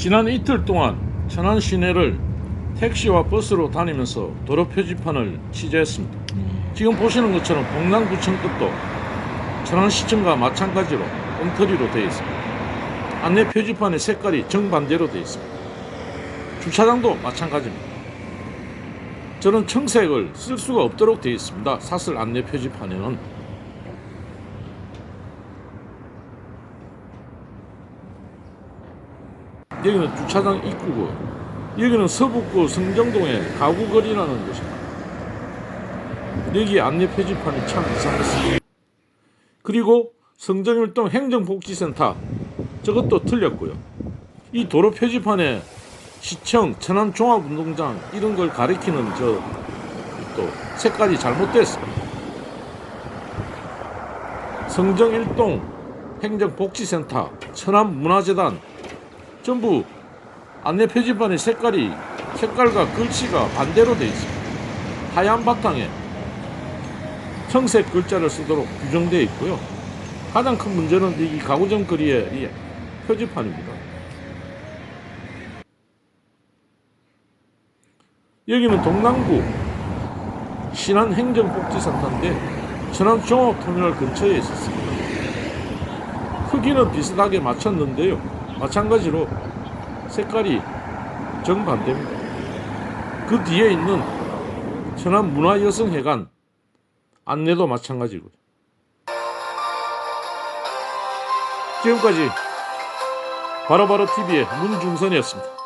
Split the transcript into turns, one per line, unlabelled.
지난 이틀 동안 천안 시내를 택시와 버스로 다니면서 도로 표지판을 취재했습니다. 지금 보시는 것처럼 동남구청 끝도 천안시청과 마찬가지로 엉터리로 되어 있습니다. 안내 표지판의 색깔이 정반대로 되어 있습니다. 주차장도 마찬가지입니다. 저는 청색을 쓸 수가 없도록 되어 있습니다. 사슬 안내 표지판에는 여기는 주차장 입구고 여기는 서북구 성정동의 가구거리라는 곳입니다. 여기 안내 표지판이 참 이상했습니다. 그리고 성정일동 행정복지센터 저것도 틀렸고요. 이 도로 표지판에 시청, 천안종합운동장 이런 걸 가리키는 저 또 색깔이 잘못됐습니다. 성정일동 행정복지센터, 천안문화재단 전부 안내 표지판의 색깔이 색깔과 글씨가 반대로 되어 있습니다. 하얀 바탕에 청색 글자를 쓰도록 규정되어 있고요. 가장 큰 문제는 이 가구점 거리의 이 표지판입니다. 여기는 동남구 신안행정복지센터인데 천안종합터미널 근처에 있었습니다. 크기는 비슷하게 맞췄는데요. 마찬가지로 색깔이 정반대입니다. 그 뒤에 있는 천안 문화여성회관 안내도 마찬가지고요. 지금까지 바로바로 TV의 문중선이었습니다.